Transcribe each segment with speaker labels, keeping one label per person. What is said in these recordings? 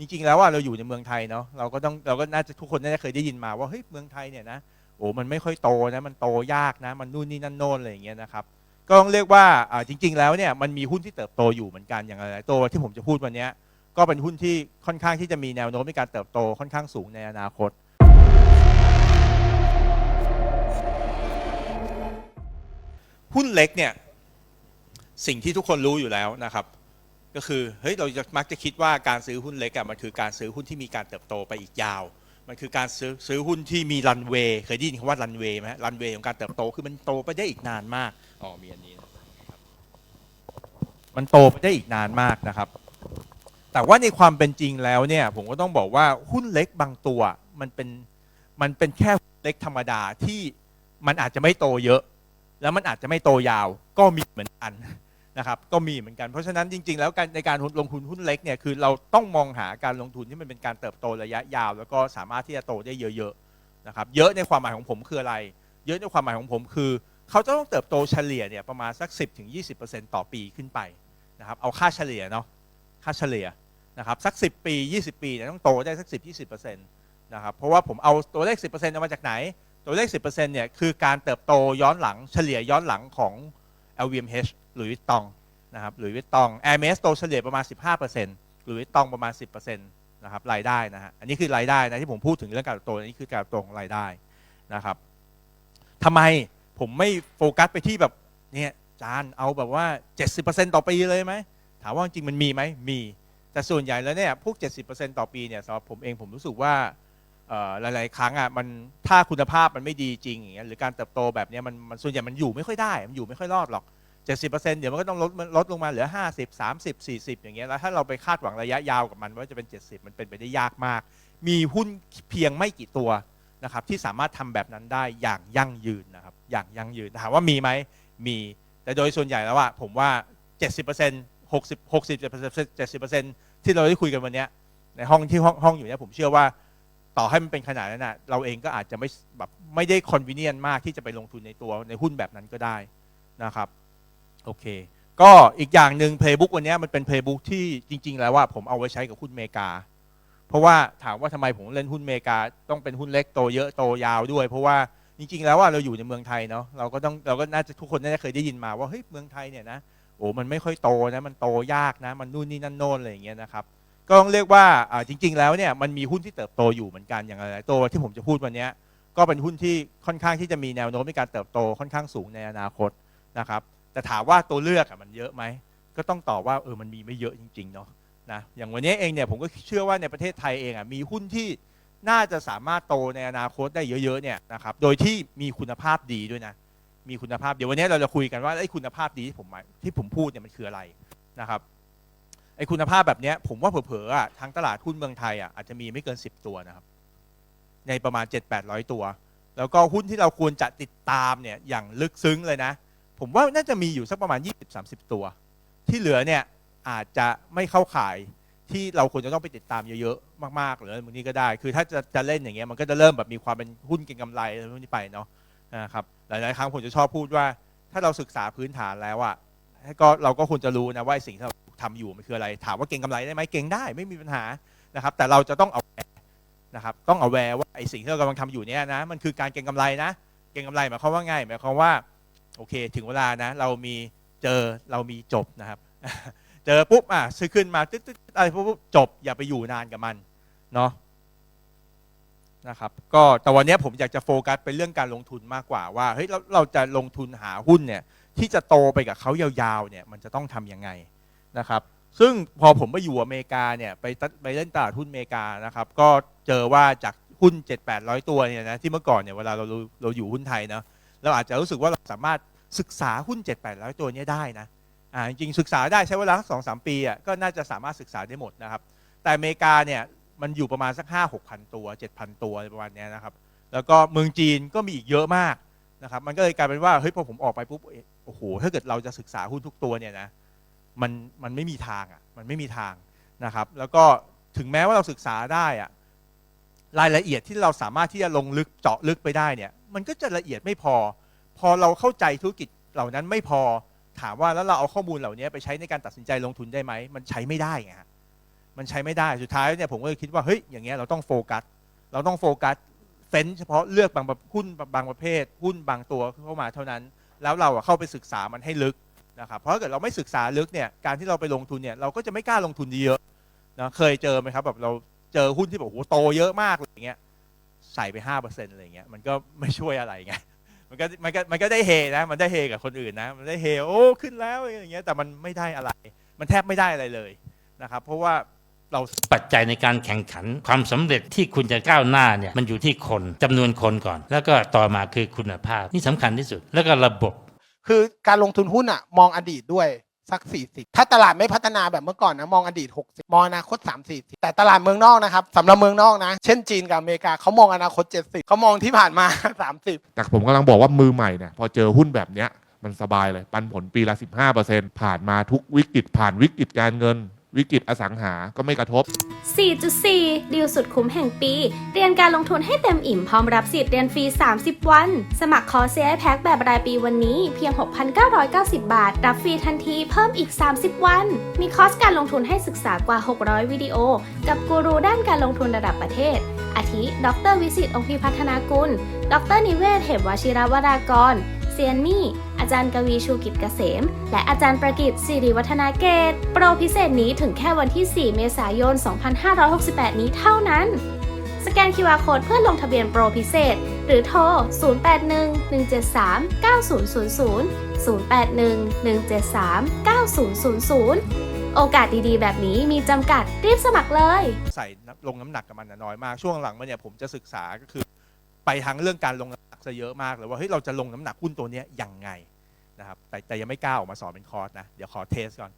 Speaker 1: จริงๆแล้วว่าเราอยู่ในเมืองไทยเนาะเราก็ต้องเราก็น่าจะทุกคนน่าจะเคยได้ยินมาว่าเฮ้ยเมืองไทยเนี่ยนะโอ้มันไม่ค่อยโตนะมันโตยากนะ มันนู่นนี่นั่นโน่นอะไรอย่างเงี้ยนะครับก็ต้องเรียกว่าอ่าจริง ๆ แล้วเนี่ยมันมีหุ้นที่เติบโตอยู่เหมือนกันอย่างหลายๆตัวที่ผมจะพูดวันนี้ก็เป็นหุ้นที่ค่อนข้างที่จะมีแนวโน้มในการเติบโตค่อนข้างสูงในอนาคตหุ้นเล็กเนี่ยสิ่งที่ทุกคนรู้อยู่แล้วนะครับ ก็คือเฮ้ยเราจะมักจะคิดว่าการซื้อหุ้นเล็กอะมันคือการซื้อหุ้นที่มีการเติบโตไปอีกยาว มันคือการซื้อซื้อหุ้นที่มีรันเวย์เคยได้ยินคำว่ารันเวย์ไหมรันเวย์ของการเติบโตคือมันโตไปได้อีกนานมากอ๋อมีอันนี้นะครับมันโตไปได้อีกนานมากนะครับ แต่ว่าในความเป็นจริงแล้วเนี่ยผมก็ต้องบอกว่าหุ้นเล็กบางตัวมันเป็นมันเป็นแค่หุ้นเล็กธรรมดาที่มันอาจจะไม่โตเยอะ แล้วมันอาจจะไม่โตยาวก็มีเหมือนกัน นะครับก็มีเหมือนกันเพราะฉะนั้นจริง ๆ แล้วการในการลงทุนหุ้นเล็กเนี่ยคือเราต้องมองหาการลงทุนที่มันเป็นการเติบโตระยะยาว แล้วก็สามารถที่จะโตได้เยอะๆนะครับเยอะในความหมายของผมคืออะไร เยอะในความหมายของผมคือ เขาจะต้องเติบโตเฉลี่ยเนี่ยประมาณสัก 10-20%ต่อปีขึ้นไปนะครับเอาค่าเฉลี่ยเนาะค่าเฉลี่ยนะครับสัก 10 ปี 20 ปีเนี่ยต้องโตได้สัก 10-20%นะครับเพราะว่าผมเอาตัวเลข 10%เอามาจากไหน ตัวเลข 10%เนี่ยคือการเติบโตย้อนหลังเฉลี่ยย้อนหลังของ LVMH หรือวิตตองนะครับหรือวิตตอง Hermes โตเฉลี่ยประมาณ 15%หรือวิตตองประมาณ 10%นะครับรายได้นะฮะอันนี้คือรายได้นะที่ผมพูดถึงเรื่องการเติบโตอันนี้คือการเติบโตของรายได้นะครับทำไมผมไม่โฟกัสไปที่แบบเนี่ยจานเอาแบบว่า 70%ต่อปีเลยไหมถามว่าจริงมันมีไหมมี แต่ส่วนใหญ่แล้วเนี่ยพวก 70%ต่อปีเนี่ยสำหรับผมเองผมรู้สึกว่าหลาย ๆ ครั้งอะมันถ้าคุณภาพมันไม่ดีจริงอย่างเงี้ยหรือการเติบโตแบบเนี้ยมันมันส่วนใหญ่มันอยู่ไม่ค่อยได้ มันอยู่ไม่ค่อยรอดหรอก 70%เดี๋ยวมันก็ต้องลดลดลงมาเหลือ 50 30 40 อย่างเงี้ยแล้วถ้าเราไปคาดหวังระยะยาวกับมันว่าจะเป็น 70 มันเป็นไปได้ยากมาก มีหุ้นเพียงไม่กี่ตัวนะครับที่สามารถทำแบบนั้นได้อย่างยั่งยืนนะครับอย่างยั่งยืนถามว่ามีไหมมีแต่โดยส่วนใหญ่แล้วอะผมว่า 70% 60 60 70%ที่เราได้คุยกันวันเนี้ยในห้องที่ห้องห้องอยู่เนี่ยผมเชื่อว่าต่อให้มันเป็นขนาดนั้นนะเราเองก็อาจจะไม่แบบไม่ได้คอนเวเนียนมากที่จะไปลงทุนในตัวในหุ้นแบบนั้นก็ได้นะครับ โอเค ก็อีกอย่างหนึ่ง Playbook วันนี้มันเป็น Playbook ที่จริง ๆ แล้วว่าผมเอาไว้ใช้กับหุ้นเมกา เพราะว่าถามว่าทำไมผมเล่นหุ้นเมกา ต้องเป็นหุ้นเล็กโตเยอะโตยาวด้วย เพราะว่าจริง ๆ แล้วว่าเราอยู่ในเมืองไทยเนาะเราก็ต้องเราก็น่าจะทุกคนน่าจะเคยได้ยินมาว่าเฮ้ยเมืองไทยเนี่ยนะโอ้มันไม่ค่อยโตนะมันโตยากนะ มันนู่นนี่นั่นโน่นอะไรอย่างเงี้ยนะครับก็ต้องเรียกว่าอ่าจริง ๆ แล้วเนี่ยมันมีหุ้นที่เติบโตอยู่เหมือนกันอย่างหลายๆตัวที่ผมจะพูดวันนี้ก็เป็นหุ้นที่ค่อนข้างที่จะมีแนวโน้มในการเติบโตค่อนข้างสูงในอนาคตนะครับ แต่ถามว่าตัวเลือกมันเยอะไหมก็ต้องตอบว่าเออมันมีไม่เยอะจริงๆเนาะนะอย่างวันนี้เองเนี่ยผมก็เชื่อว่าในประเทศไทยเองอะมีหุ้นที่น่าจะสามารถโตในอนาคตได้เยอะๆเนี่ยนะครับโดยที่มีคุณภาพดีด้วยนะมีคุณภาพเดี๋ยววันนี้เราจะคุยกันว่าไอ้คุณภาพดีที่ผมหมายที่ผมพูดเนี่ยมันคืออะไรนะครับไอ้คุณภาพแบบเนี้ยผมว่าเผลอๆทางตลาดหุ้นเมืองไทยอะอาจจะมีไม่เกิน 10 ตัวนะครับ ในประมาณ 7-800 ตัว แล้วก็หุ้นที่เราควรจะติดตามเนี่ยอย่างลึกซึ้งเลยนะ ผมว่าน่าจะมีอยู่สักประมาณ 20-30 ตัว ที่เหลือเนี่ยอาจจะไม่เข้าข่ายที่เราควรจะต้องไปติดตามเยอะๆมากๆหรืออะไรพวกนี้ก็ได้ คือถ้าจะจะเล่นอย่างเงี้ยมันก็จะเริ่มแบบมีความเป็นหุ้นเก็งกำไรอะไรพวกนี้ไปเนาะนะครับหลายๆครั้งผมจะชอบพูดว่า ถ้าเราศึกษาพื้นฐานแล้วอะก็เราก็ควรจะรู้นะว่าสิ่งที่เราทำอยู่มันคืออะไร ถามว่าเก่งกำไรได้ไหมเก่งได้ไม่มีปัญหานะครับ แต่เราจะต้องเอาแวนะครับต้องเอาแวร์ว่าไอ้สิ่งที่เรากำลังทำอยู่เนี่ยนะมันคือการเก่งกำไรนะ เก่งกำไรหมายความว่าไงหมายความว่า โอเค ถึงเวลานะเรามีเจอเรามีจบนะครับ เจอปุ๊บอะซื้อขึ้นมาตึ๊ดตึ๊ดอะไรปุ๊บจบอย่าไปอยู่นานกับมันเนาะนะครับก็แต่วันนี้ผมอยากจะโฟกัสไปเรื่องการลงทุนมากกว่าว่าเฮ้ยเราเราจะลงทุนหาหุ้นเนี่ยที่จะโตไปกับเขายาวๆเนี่ยมันจะต้องทำยังไงนะครับซึ่งพอผมไปอยู่อเมริกาเนี่ยไปไปเล่นตลาดหุ้นอเมริกานะครับก็เจอว่าจากหุ้น 7-800 ตัวเนี่ยนะที่เมื่อก่อนเนี่ยเวลาเราเราอยู่หุ้นไทยเนาะ เราอาจจะรู้สึกว่าเราสามารถศึกษาหุ้น 7-800 ตัวนี้ได้นะอ่าจริงๆศึกษาได้ใช้เวลาสักสองสามปีอะก็น่าจะสามารถศึกษาได้หมดนะครับ แต่อเมริกาเนี่ยมันอยู่ประมาณสัก 5 6 000 ตัว 7,000 ตัวประมาณนี้นะครับ แล้วก็เมืองจีนก็มีอีกเยอะมากนะครับ มันก็เลยกลายเป็นว่าเฮ้ยพอผมออกไปปุ๊บโอ้โหถ้าเกิดเราจะศึกษาหุ้นทุกตัวเนี่ยนะมันมันไม่มีทางอะมันไม่มีทางนะครับ แล้วก็ถึงแม้ว่าเราศึกษาได้อะรายละเอียดที่เราสามารถที่จะลงลึกเจาะลึกไปได้เนี่ย มันก็จะละเอียดไม่พอ พอเราเข้าใจธุรกิจเหล่านั้นไม่พอถามว่าแล้วเราเอาข้อมูลเหล่านี้ไปใช้ในการตัดสินใจลงทุนได้ไหมมันใช้ไม่ได้ไงฮะมันใช้ไม่ได้สุดท้ายเนี่ยผมก็เลยคิดว่าเฮ้ยอย่างเงี้ยเราต้องโฟกัสเราต้องโฟกัสเฟ้นเฉพาะเลือกบางประหุ้นบางประเภทหุ้นบางตัวเข้ามาเท่านั้น แล้วเราเข้าไปศึกษามันให้ลึกนะครับเพราะถ้าเกิดเราไม่ศึกษาลึกเนี่ยการที่เราไปลงทุนเนี่ยเราก็จะไม่กล้าลงทุนเยอะนะเคยเจอไหมครับแบบเราเจอหุ้นที่แบบโอ้โหโตเยอะมากอะไรอย่างเงี้ย ใส่ไปห้าเปอร์เซ็นต์อะไรอย่างเงี้ยมันก็ไม่ช่วยอะไรไงมันก็มันก็มันก็ได้เฮนะมันได้เฮกับคนอื่นนะมันได้เฮโอ้ขึ้นแล้วอย่างเงี้ยแต่มันไม่ได้อะไร มันแทบไม่ได้อะไรเลยนะครับเพราะว่าเรา
Speaker 2: ปัจจัยในการแข่งขันความสำเร็จที่คุณจะก้าวหน้าเนี่ยมันอยู่ที่คนจำนวนคนก่อน แล้วก็ต่อมาคือคุณภาพนี่สำคัญที่สุด แล้วก็ระบบ
Speaker 3: คือการลงทุนหุ้นอะมองอดีตด้วย สัก 40 ถ้าตลาดไม่พัฒนาแบบเมื่อก่อนนะมองอดีต 60 มองอนาคต30แต่ตลาดเมืองนอกนะครับสำหรับเมืองนอกนะ เช่นจีนกับอเมริกาเขามองอนาคต 70เขามองที่ผ่านมา 30
Speaker 4: แต่ผมกำลังบอกว่ามือใหม่เนี่ยพอเจอหุ้นแบบเนี้ยมันสบายเลย ปันผลปีละ 15%ผ่านมาทุกวิกฤตผ่านวิกฤตการเงิน วิกฤตอสังหาก็ไม่กระทบ
Speaker 5: 4.4 ดีลสุดคุ้มแห่งปี เรียนการลงทุนให้เต็มอิ่มพร้อมรับสิทธิ์เรียนฟรี 30 วัน สมัครคอร์ส CI Pack แบบรายปีวันนี้เพียง 6,990 บาท รับฟรีทันทีเพิ่มอีก 30 วัน มีคอร์สการลงทุนให้ศึกษากว่า 600 วิดีโอ กับกูรูด้านการลงทุนระดับประเทศ อาทิ ดรวิสิตองค์พิพัฒนากุล ดรนิเวศ เหมวชิรวรากร เซียนมี่ อาจารย์กวีชูกิจเกษม และอาจารย์ประกิตสิริวัฒนาเกต โปรพิเศษนี้ถึงแค่วันที่ 4 เมษายน 2568 นี้เท่านั้น สแกน QR Code เพื่อลงทะเบียนโปรพิเศษ หรือโทร 0811739000 0811739000โอกาสดีๆ แบบนี้มีจำกัดรีบสมัครเลย
Speaker 1: ใส่ลงน้ำหนักกับมันน้อยมากช่วงหลังมาเนี่ยผมจะศึกษาก็คือ ไปทางเรื่องการลงน้ำหนักซะเยอะมากเลยว่าเฮ้ยเราจะลงน้ำหนักหุ้นตัวนี้ยยังไง นะครับแต่แต่ยังไม่กล้าออกมาสอนเป็นคอร์สนะเดี๋ยวขอเทสก่อน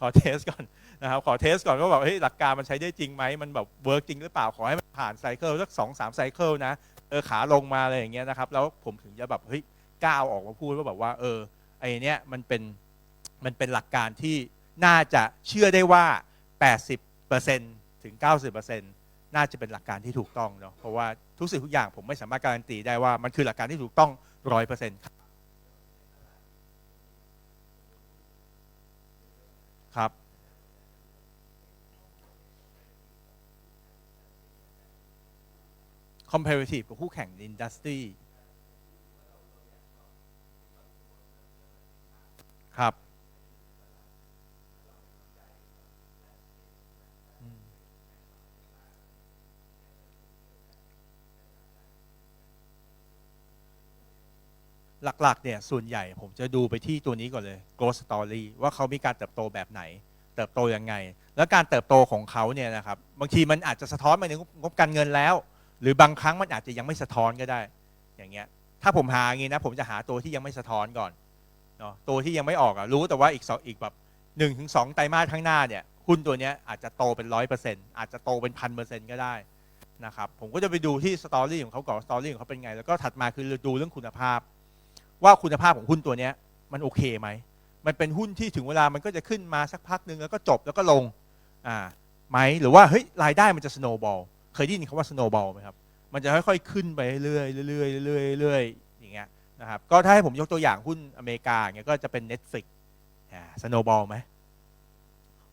Speaker 1: ขอเทสก่อนนะครับขอเทสก่อนก็แบบเฮ้ยหลักการมันใช้ได้จริงไหมมันแบบเวิร์กจริงหรือเปล่าขอให้มันผ่านไซเคิลสักสองสามไซเคิลนะเออขาลงมาอะไรอย่างเงี้ยนะครับแล้วผมถึงจะแบบเฮ้ยกล้าออกมาพูดว่าแบบว่าเออไอเนี้ยมันเป็นมันเป็นหลักการที่น่าจะเชื่อได้ว่า 80%ถึง 90%น่าจะเป็นหลักการที่ถูกต้องเนาะเพราะว่าทุกสิ่งทุกอย่างผมไม่สามารถการันตีได้ว่ามันคือหลักการที่ถูกต้องร้อยเปอร์เซ็นต์ ครับ comparative กับคู่แข่งในอินดัสทรีบ หลักๆเนี่ยส่วนใหญ่ผมจะดูไปที่ตัวนี้ก่อนเลย growth story ว่าเขามีการเติบโตแบบไหน เติบโตยังไง แล้วการเติบโตของเขาเนี่ยนะครับบางทีมันอาจจะสะท้อนมาในงบการเงินแล้ว หรือบางครั้งมันอาจจะยังไม่สะท้อนก็ได้ อย่างเงี้ยถ้าผมหาอย่างงี้นะผมจะหาตัวที่ยังไม่สะท้อนก่อนเนาะตัวที่ยังไม่ออกอะรู้แต่ว่าอีกสองอีกแบบหนึ่งถึงสองไตรมาสข้างหน้าเนี่ยหุ้นตัวเนี้ยอาจจะโตเป็นร้อยเปอร์เซ็นต์อาจจะโตเป็นพันเปอร์เซ็นต์ก็ได้นะครับผมก็จะไปดูที่สตอรี่ของเขาก่อนสตอรี่ของเขาเป็นไง แล้วก็ถัดมาคือดูเรื่องคุณภาพ ว่าคุณภาพของหุ้นตัวนี้มันโอเคไหม มันเป็นหุ้นที่ถึงเวลามันก็จะขึ้นมาสักพักหนึ่งแล้วก็จบแล้วก็ลงอ่าไหมหรือว่าเฮ้ยรายได้มันจะ snowball เคยได้ยินคำว่า snowball ไหมครับ มันจะค่อยๆขึ้นไปเรื่อยๆเรื่อยๆเรื่อยๆเรื่อยๆอย่างเงี้ยนะครับก็ถ้าให้ผมยกตัวอย่างหุ้นอเมริกาอย่างเงี้ยก็จะเป็น Netflix อ่า snowball ไหม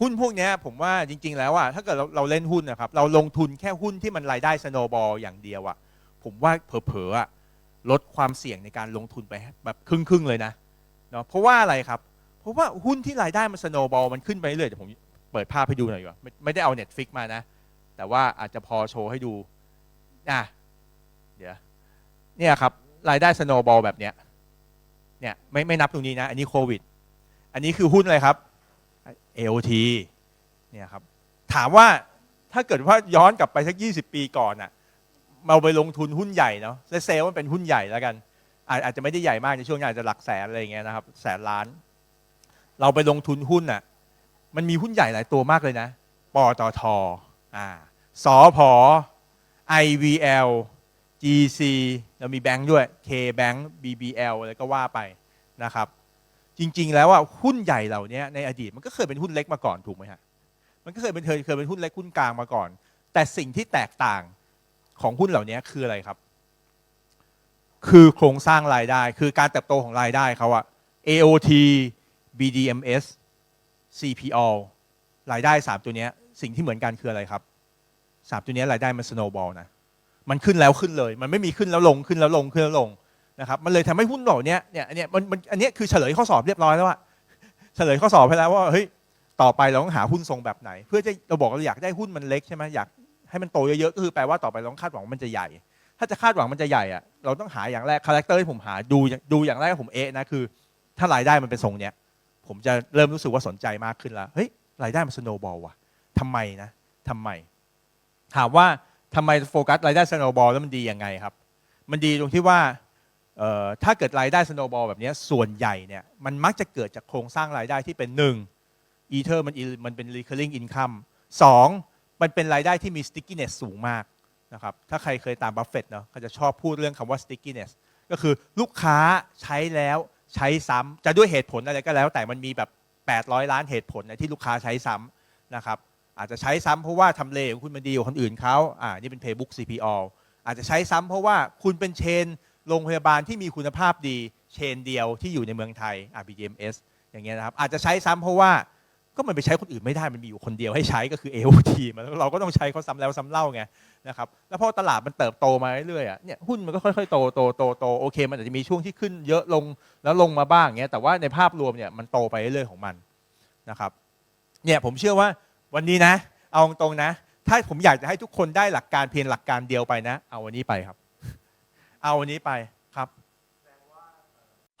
Speaker 1: หุ้นพวกนี้ผมว่าจริง ๆ แล้วอะถ้าเกิดเราเราเล่นหุ้นนะครับ เราลงทุนแค่หุ้นที่มันรายได้ snowball อย่างเดียวอะผมว่าเผลอๆอะ ลดความเสี่ยงในการลงทุนไปแบบครึ่งๆเลยนะเนาะเพราะว่าอะไรครับ เพราะว่าหุ้นที่รายได้มันสโนบอลมันขึ้นไปเรื่อยเดี๋ยวผมเปิดภาพให้ดูหน่อยดีกว่าไม่ไม่ได้เอา Netflix มานะ แต่ว่าอาจจะพอโชว์ให้ดูอะเดี๋ยวเนี่ยครับรายได้สโนบอลแบบเนี้ยเนี่ยไม่ไม่นับตรงนี้นะ อันนี้โควิด อันนี้คือหุ้นอะไรครับ AOT เนี่ยครับถามว่าถ้าเกิดว่าย้อนกลับไปสัก 20 ปีก่อนอะ เราไปลงทุนหุ้นใหญ่เนาะเลเซลมันเป็นหุ้นใหญ่แล้วกันอาจอาจจะไม่ได้ใหญ่มากในช่วงนี้อาจจะหลักแสนอะไรอย่างเงี้ยนะครับ แสนล้าน เราไปลงทุนหุ้นอะ มันมีหุ้นใหญ่หลายตัวมากเลยนะปตทอ่าสอพอ IVL GC เรามีแบงค์ด้วย K Bank BBL อะไรก็ว่าไปนะครับ จริง ๆ แล้วอะหุ้นใหญ่เหล่านี้ในอดีตมันก็เคยเป็นหุ้นเล็กมาก่อนถูกไหมฮะมันก็เคยเป็นเคยเคยเป็นหุ้นเล็กหุ้นกลางมาก่อน แต่สิ่งที่แตกต่าง ของหุ้นเหล่านี้คืออะไรครับ คือโครงสร้างรายได้ คือการเติบโตของรายได้เขาอะ AOT BDMs CPO รายได้3ตัวนี้สิ่งที่เหมือนกันคืออะไรครับสามตัวนี้รายได้มัน snowball นะมันขึ้นแล้วขึ้นเลย มันไม่มีขึ้นแล้วลงขึ้นแล้วลงขึ้นแล้วลงนะครับมันเลยทำให้หุ้นเหล่าเนี้ยเนี่ยอันเนี้ยมันมันอันเนี้ยคือเฉลยข้อสอบเรียบร้อยแล้วอะเฉลยข้อสอบไปแล้วว่าเฮ้ยต่อไปเราต้องหาหุ้นทรงแบบไหน เพื่อจะเราบอกเราอยากได้หุ้นมันเล็กใช่ไหมอยาก ให้มันโตเยอะๆก็คือแปลว่าต่อไปเราต้องคาดหวังว่ามันจะใหญ่ ถ้าจะคาดหวังมันจะใหญ่อะเราต้องหาอย่างแรกคาแรคเตอร์ที่ผมหาดูดูอย่างแรกผมเอะนะคือ ถ้ารายได้มันเป็นทรงเนี้ยผมจะเริ่มรู้สึกว่าสนใจมากขึ้นแล้วเฮ้ยรายได้มันสโนว์บอลว่ะทำไมนะทำไม ถามว่าทำไมโฟกัสรายได้สโนว์บอลแล้วมันดียังไงครับ มันดีตรงที่ว่าถ้าเกิดรายได้สโนว์บอลแบบนี้ส่วนใหญ่เนี่ยมันมักจะเกิดจากโครงสร้างรายได้ที่เป็นหนึ่งอีเทอร์มันมันเป็น recurring income สอง มันเป็นรายได้ที่มี stickiness สูงมากนะครับ ถ้าใครเคยตามบัฟเฟตเนาะเขาจะชอบพูดเรื่องคำว่า stickiness ก็คือลูกค้าใช้แล้วใช้ซ้ำจะด้วยเหตุผลอะไรก็แล้ว แต่มันมีแบบ800 ล้านเหตุผลนะที่ลูกค้าใช้ซ้ำนะครับอาจจะใช้ซ้ำเพราะว่าทำเลของคุณมันดีกว่าคนอื่นเขาอ่านี่เป็น playbook CPO อาจจะใช้ซ้ำเพราะว่าคุณเป็นเชนโรงพยาบาลที่มีคุณภาพดีเชนเดียวที่อยู่ในเมืองไทย RBGMS อย่างเงี้ยนะครับอาจจะใช้ซ้ำเพราะว่า ก็มันไปใช้คนอื่นไม่ได้มันมีอยู่คนเดียวให้ใช้ก็คือ AOT มันเราก็ต้องใช้เขาซ้ำแล้วซ้ำเล่าไงนะครับแล้วพอตลาดมันเติบโตมาเรื่อยๆเนี่ยหุ้นมันก็ค่อยๆโตโตโตโตโอเค มันอาจจะมีช่วงที่ขึ้นเยอะลงแล้วลงมาบ้างเงี้ยแต่ว่าในภาพรวมเนี่ยมันโตไปเรื่อยๆของมันนะครับเนี่ยผมเชื่อว่าวันนี้นะ เอาตรงๆนะ ถ้าผมอยากจะให้ทุกคนได้หลักการเพียงหลักการเดียวไปนะ เอาวันนี้ไปครับ เอาวันนี้ไปครับ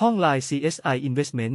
Speaker 6: ห้องไลน์ CSI Investment